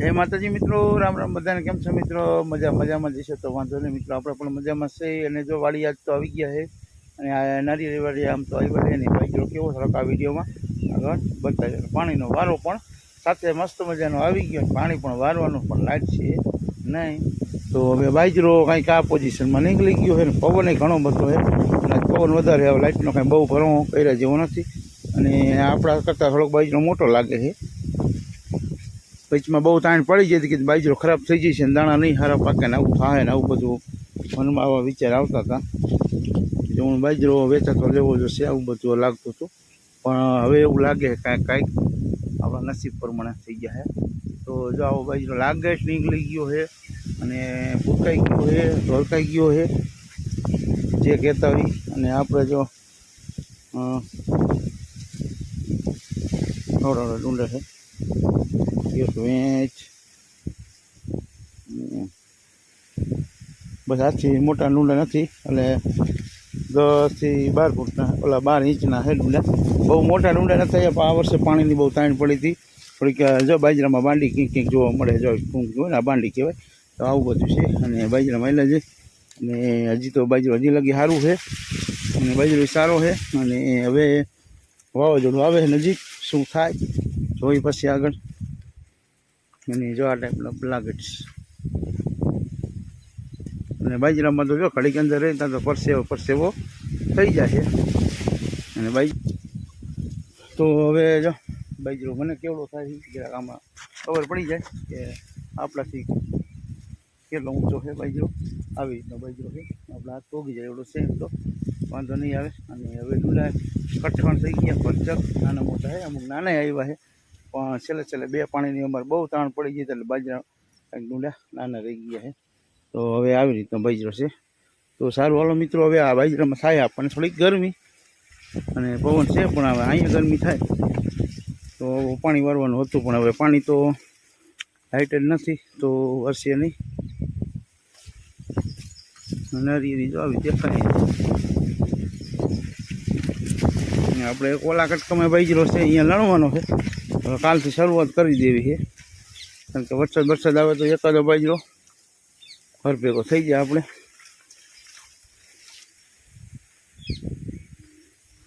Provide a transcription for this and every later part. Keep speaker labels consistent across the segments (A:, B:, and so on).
A: જય માતાજી મિત્રો, રામ રામ બધાને કેમ છે મિત્રો? મજા, મજામાં જશે તો વાંધો નહીં મિત્રો, આપણે પણ મજામાં છે. અને જો વાળી આજ તો આવી ગયા છે. અને આ નારી વાળી આમ તો આવી બધી નહીં. ભાઈ કેવો થોડોક આ વિડીયોમાં. આગળ બતાવી પાણીનો વારો પણ સાથે મસ્ત મજાનો આવી ગયો પાણી પણ વારવાનું પણ લાઈટ છે નહીં. તો હવે બાજરો કાંઈક આ પોઝિશનમાં નીકળી ગયો છે અને પવન ઘણો બધો છે. અને પવન વધારે હવે લાઇટનો કાંઈ બહુ ઘણો કર્યા જેવો નથી. અને આપણા કરતાં થોડોક બાજરો મોટો લાગે છે. વચમાં બહુ તાણ પડી જતી કે બાજરો ખરાબ થઈ જશે ને દાણા નહીં સારા પાકે ને આવું થાય ને આવું બધું. મનમાં આવા વિચાર આવતા હતા. કે હું બાજરો વેચાતો લેવો જોશે, આવું બધું લાગતું હતું. પણ હવે એવું લાગે કાંઈક કાંઈક આપણા નસીબ પ્રમાણે થઈ ગયા છે. તો જો આવો બાજરો લાગે જ નીકળી ગયો છે અને ભૂકાઈ ગયો છે ઢોલકાઈ ગયો છે. જે કહેતા હોય. અને આપણે જો થોડો ડુંડે છે. વેચ હમ. બસ આથી મોટા ડુંડા નથી એટલે દસથી બાર ફૂટના ઓલા બાર ઇંચના હે ડુંડા બહુ મોટા ડુંડા નથી થયા પણ આ વર્ષે પાણીની બહુ તાણ પડી હતી થોડીક જો બાજરામાં બાંડી કંઈક કંઈક જોવા મળે જો ટૂંક હોય ને આ બાંડી કહેવાય તો આવું બધું છે અને બાજરામાં એટલે છે અને હજી તો બાજરો હજી લગી સારું છે અને બાજરો સારો છે અને હવે વાવાઝોડું આવે નજીક શું થાય જોઈ પછી આગળ. અને જો આ ટાઈપના બ્લાગેટ્સ અને બાજરામાં તો જો ઘડીક અંદર રહે ત્યાં તો પરસેવો પરસેવો થઈ જાય. અને બાઈ તો હવે જો, બાજરો મને કેવડો થાય જરાક આમાં ખબર પડી જાય કે આપણાથી કેટલો ઊંચો છે બાજરો. આવી રીતનો બાજરો છે. આપણા હાથ પોગી જાય એવડો સેમ તો. વાંધો નહીં આવે. અને હવે ડુલા કઠણ થઈ ગયા, પંચક. નાના મોટા છે, અમુક નાના આવ્યા છે. પણ છેલ્લે છેલ્લે બે પાણીની અમારે બહુ તાણ પડી ગઈ એટલે બાજરા ડુંડા નાના રહી ગયા છે. તો હવે આવી રીતનો બાજરો છે. તો સારું, હાલો મિત્રો, હવે આ બાજરામાં થાય આપણને થોડીક ગરમી. અને પવન છે, પણ હવે અહીંયા ગરમી થાય. તો પાણી વારવાનું હતું, પણ હવે પાણી તો હાઇટેડ નથી, તો વરસે નહીં. નરી જો આવી દેખાય. આપણે એક ઓલા કટકમાં બાજરો છે, અહીંયા લણવાનો છે. કાલથી શરૂઆત કરી દેવી છે. કારણ કે વરસાદ વરસાદ આવે તો એકાદો બાજરો ઘર ભેગો થઈ જાય આપણે.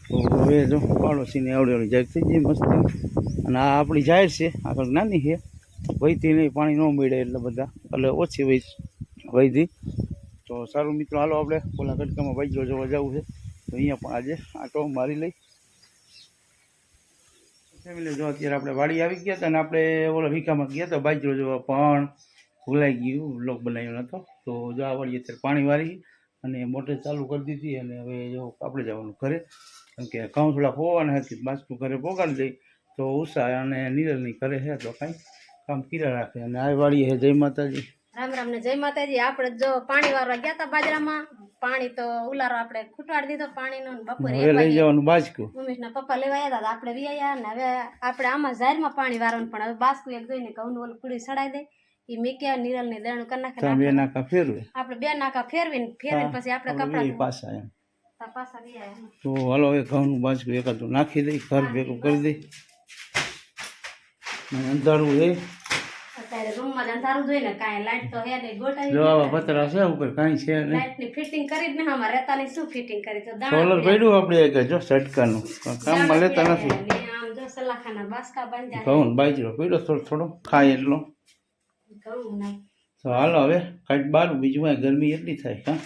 A: તો હવે જો પાડોશીની આવડેવડી જાહેર થઈ જાય મસ્તી. અને આ આપણી જાહેર છે આગળ નાની છે. વહીથી નહીં, પાણી ન મળે એટલે બધા. એટલે ઓછી વહી વહીથી તો સારું મિત્રો, હાલો આપણે પોલા કટકામાં બાજરો જોવા જવું છે. તો અહીંયા પણ આજે આટો મારી લઈ. ફેમિલી જો અત્યારે આપણે વાડી આવી ગયા હતા અને આપણે ઓલો વિકામાં ગયા હતા, બાજરો જોવા પણ ભૂલાઈ ગયું, બ્લોક બનાવ્યો નહોતો તો જો આ વાળી અત્યારે પાણી વાળી અને મોટર ચાલુ કરી દીધી અને હવે જો આપણે જવાનું ઘરે. કેમ કે થોડા હોવાના હતી બાજકું ઘરે પોગાડી દઈ. તો ઉષા અને નીરલની ઘરે છે તો કાંઈ કામ કર્યા રાખે. અને આ વાળી છે જય માતાજી.
B: રામ રામ ને જય માતાજી. આપણે જો પાણી વાળવા ગયા હતા બાજરામાં પાણી તો ઉલારો આપણે ખૂટવાડી દીધો પાણીનો ને બપોરે
A: હવે લઈ જવાનું બાજકું.
B: ઉમેશના પપ્પા લેવા આવ્યા હતા આપણે વી આવ્યા ને હવે આપણે આમાં જાહેરમાં પાણી વારવાનું પણ હવે બાસ્કુ એક જોઈને ઘઉંનું ઓલું પૂરી સડાઈ દે. એ મેક્યા નિરલની દેણું કરી નાખે
A: બે નાકા ફેરવે.
B: આપણે બે નાકા ફેરવીને ફેરવીને પછી આપણે
A: હવે
B: કપડા
A: પાછા એમ.
B: પાછા વી
A: તો હાલો એ ઘઉંનું બાજકું એકાદું નાખી દઈ ઘર ભેગું કરી દઈ. અંધારું એ
B: અત્યારે રૂમમાં કાંઈ લાઈટ તો હે નહીં ગોટાવી
A: જો આવા પતરા છે ઉપર કાંઈ છે નહીં.
B: લાઈટ ફિટિંગ કરી જ ને અમારે રહેતાની શું ફિટિંગ કરી? તો
A: સોલર પડ્યું આપણે એક જો સટકાનું કામમાં લેતા નથી.
B: આમ જો સલાખાના બાસકા બાંધ્યા
A: ઘઉં બાજરો પડ્યો થોડો થોડો. ખાય એટલો.
B: ઘઉં ના
A: તો હાલો હવે કાંઈક બારું બીજું કાંઈ ગરમી એટલી થાય હા?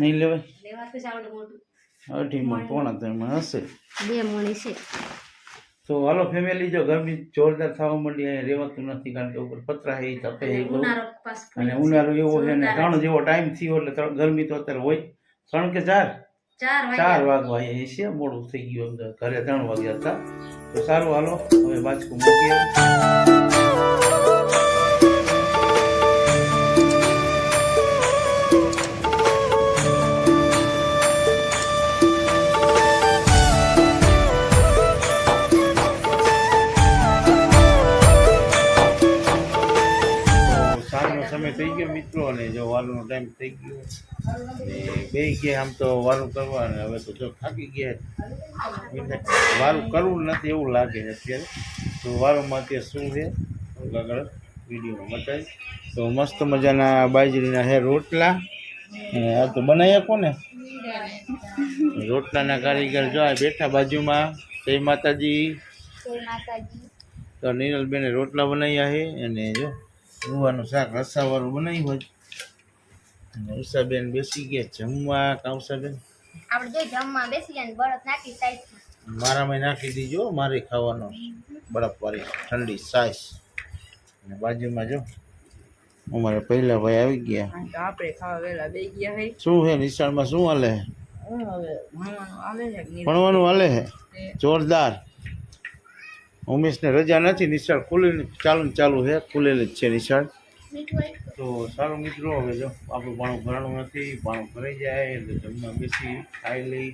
B: નહીં
A: લેવાય? અઢી મણ પોણા ત્રણ મણ હશે.
B: બે મણી છે.
A: તો હાલો ફેમિલી જો ગરમી જોરદાર થવા માંડી અહીંયા રહેવાતું નથી કારણ કે ઉપર પતરા હે તપે અને ઉનાળો એવો છે ને ત્રણ જેવો ટાઈમ થયો એટલે ગરમી તો અત્યારે હોય. ત્રણ કે ચાર?
B: ચાર
A: વાગવા અહીંયા છે મોડું થઈ ગયું ઘરે ત્રણ વાગ્યા હતા. તો સારું હાલો હવે બાજકું મૂકીએ. સમય થઈ ગયો મિત્રો અને જો વારનો ટાઈમ થઈ ગયો. અને બે ગયા આમ તો વારું કરવા અને હવે તો જો થાકી ગયા. વારું કરવું નથી એવું લાગે છે અત્યારે. તો વારુંમાં અત્યારે શું છે? આગળ વિડીયોમાં બતાવી તો મસ્ત મજાના બાજરીના હે રોટલા. આ તો બનાવ્યા કોને? રોટલાના કારીગર જો બેઠા બાજુમાં. જય માતાજી. તો નીરલબેને રોટલા બનાવ્યા છે અને જો રૂવાનું શાક રસાવાળું બનાવ્યું હોય. અને ઉષાબેન બેસી ગયા જમવા. કા ઉષાબેન?
C: આપણે જો જમવા બેસી ને બળદ નાખી સાઈડ
A: મારામાં નાખી દીજો મારે ખાવાનો. બરફવાળી ઠંડી સાઈસ. અને બાજુમાં જો અમારે પહેલા ભાઈ આવી ગયા.
D: તો આપણે ખાવા વેલા બે ગયા હઈ
A: શું છે નિશાળમાં શું હાલે
D: હું? ભણવાનું
A: હાલે છે જોરદાર. ઉમેશને રજા નથી નિશાળ ખુલ્લી ચાલુ ને ચાલુ છે ખુલેલી જ છે નિશાળ. તો સારું મિત્રો હવે જો આપણું ભાણું ભરાણું નથી ભાણું ભરાઈ જાય એટલે જમવા બેસી ખાઈ લઈ.